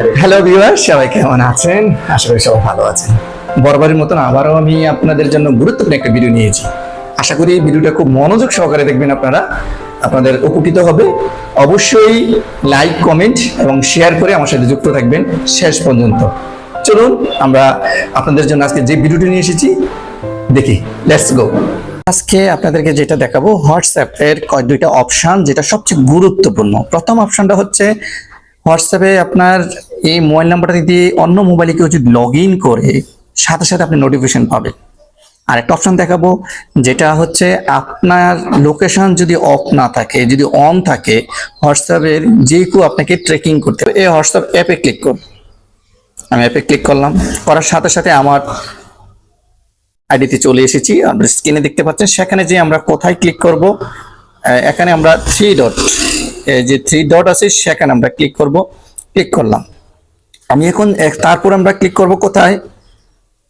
Hello viewer সবাই কেমন আছেন? আশা করি সবাই ভালো আছেন। বরাবরের মতন আবারও আমি আপনাদের জন্য গুরুত্বপূর্ণ একটা ভিডিও নিয়েছি। আশা করি ভিডিওটা খুব মনোযোগ সহকারে দেখবেন আপনারা। আপনাদের উপকৃত হবে। অবশ্যই লাইক কমেন্ট এবং শেয়ার করে আমার সাথে যুক্ত থাকবেন শেষ পর্যন্ত। চলুন, আমরা আপনাদের জন্য আজকে যে ভিডিওটি নিয়ে এসেছি, দেখি। লেটস গো আজকে আপনাদেরকে যেটা দেখাবো হোয়াটসঅ্যাপ এর কয়েক দুইটা অপশন যেটা সবচেয়ে গুরুত্বপূর্ণ। প্রথম অপশনটা হচ্ছে হোয়াটসঅ্যাপে আপনার এই মোবাইল নাম্বারটা দিয়ে অন্য মোবাইলে কেউ যদি লগ ইন করে, সাথে সাথে আপনি নোটিফিকেশন পাবেন। আর একটা অপশন দেখাবো, যেটা হচ্ছে আপনার লোকেশন যদি অফ না থাকে, যদি অন থাকে, হোয়াটসঅ্যাপের যে কেউ আপনাকে ট্রেকিং করতে হবে এই হোয়াটসঅ্যাপ অ্যাপে ক্লিক করুন। আমি অ্যাপে ক্লিক করলাম, করার সাথে সাথে আমার আইডিতে চলে এসেছি। আমরা স্ক্রিনে দেখতে পাচ্ছেন, সেখানে যে আমরা কোথায় ক্লিক করব এখানে আমরা থ্রি ডট যে থ্রি ডট আছে সেখানে আমরা ক্লিক করব ক্লিক করলাম। আমি এখন তারপর আমরা ক্লিক করব কোথায়?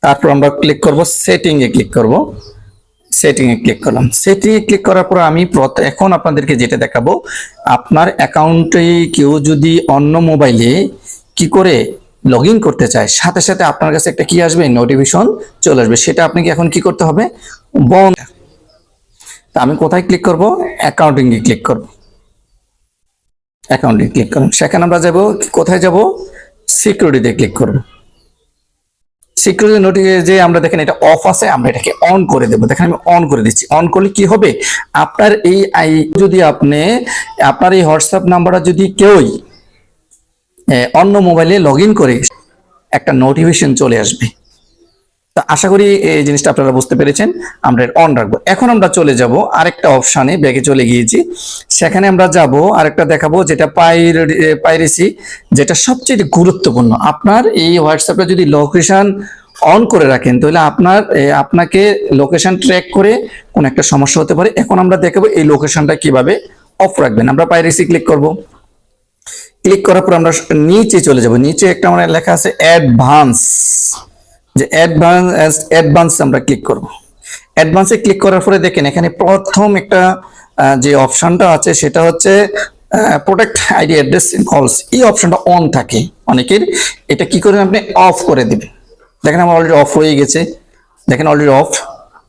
তারপর আমরা ক্লিক করব সেটিং এ ক্লিক করব। সেটিং এ ক্লিক করলাম। সেটিং এ ক্লিক করার পর আমি এখন আপনাদেরকে যেটা দেখাবো, আপনার অ্যাকাউন্টে কেউ যদি অন্য মোবাইলে কি করে লগ করতে চায়, সাথে সাথে আপনার কাছে একটা কি আসবে নোটিফিকেশন চলে আসবে। সেটা আপনাকে এখন কি করতে হবে? বন্ধ। তা আমি কোথায় ক্লিক করব? অ্যাকাউন্টিং এ ক্লিক করব। অ্যাকাউন্টিং ক্লিক করুন। সেখানে আমরা যাব, কোথায় যাব? সিকিউরিটিতে ক্লিক করব সিকিউরিটি নোটিফিকে যে আমরা দেখেন এটা অফ আছে, আমরা এটাকে অন করে দেবো। দেখেন আমি অন করে দিচ্ছি। অন করলে কি হবে? আপনার এই আই যদি আপনি, আপনার এই হোয়াটসঅ্যাপ নাম্বারটা যদি কেউই অন্য মোবাইলে লগ করে, একটা নোটিফিকেশন চলে আসবে। তা আশা করি এই জিনিসটা আপনারা বুঝতে পেরেছেন। আমরা অন রাখব। এখন আমরা চলে যাব আরেকটা অপশানে ব্যাগে চলে গিয়েছি। সেখানে আমরা যাব, আরেকটা দেখাবো যেটা পাইরেসি যেটা সবচেয়ে গুরুত্বপূর্ণ। আপনার এই হোয়াটসঅ্যাপে যদি লোকেশন অন করে রাখেন, তাহলে আপনার আপনাকে লোকেশন ট্র্যাক করে কোন একটা সমস্যা হতে পারে। এখন আমরা দেখাবো এই লোকেশনটা কীভাবে অফ রাখবেন। আমরা পাইরেসি ক্লিক করব। ক্লিক করার পর আমরা নিচে চলে যাব। নিচে একটা আমার লেখা আছে অ্যাডভান্স যে অ্যাডভান্স অ্যাডভান্স আমরা ক্লিক করব। অ্যাডভান্সে ক্লিক করার পরে দেখেন এখানে প্রথম একটা যে অপশনটা আছে সেটা হচ্ছে প্রোটেক্ট আইডি অ্যাড্রেস কলস এই অপশনটা অন থাকে অনেকের। এটা কি করে আপনি অফ করে দিবেন। দেখেন আমার অলরেডি অফ হয়ে গেছে। দেখেন অলরেডি অফ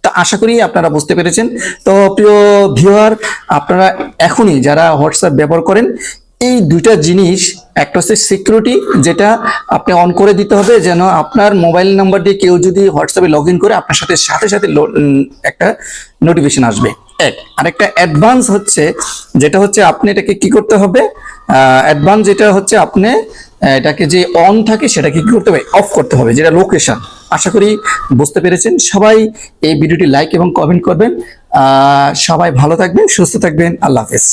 তা আশা করি আপনারা বুঝতে পেরেছেন। তো প্রিয় ভিউয়ার আপনারা এখনই যারা হোয়াটসঅ্যাপ ব্যবহার করেন, এই দুইটা জিনিস একটা হচ্ছে সিকিউরিটি যেটা আপনি অন করে দিতে হবে যেন আপনার মোবাইল নাম্বার দিয়ে কেউ যদি হোয়াটসঅ্যাপে লগ করে, আপনার সাথে সাথে সাথে একটা নোটিফিকেশন আসবে। এক আরেকটা অ্যাডভান্স হচ্ছে, যেটা হচ্ছে আপনি এটাকে কি করতে হবে? অ্যাডভান্স যেটা হচ্ছে আপনি এটাকে যে অন থাকে সেটাকে কি করতে হবে? অফ করতে হবে, যেটা লোকেশন আশা করি বুঝতে পেরেছেন। সবাই এই ভিডিওটি লাইক এবং কমেন্ট করবেন। সবাই ভালো থাকবেন, সুস্থ থাকবেন। আল্লাহ হাফেজ।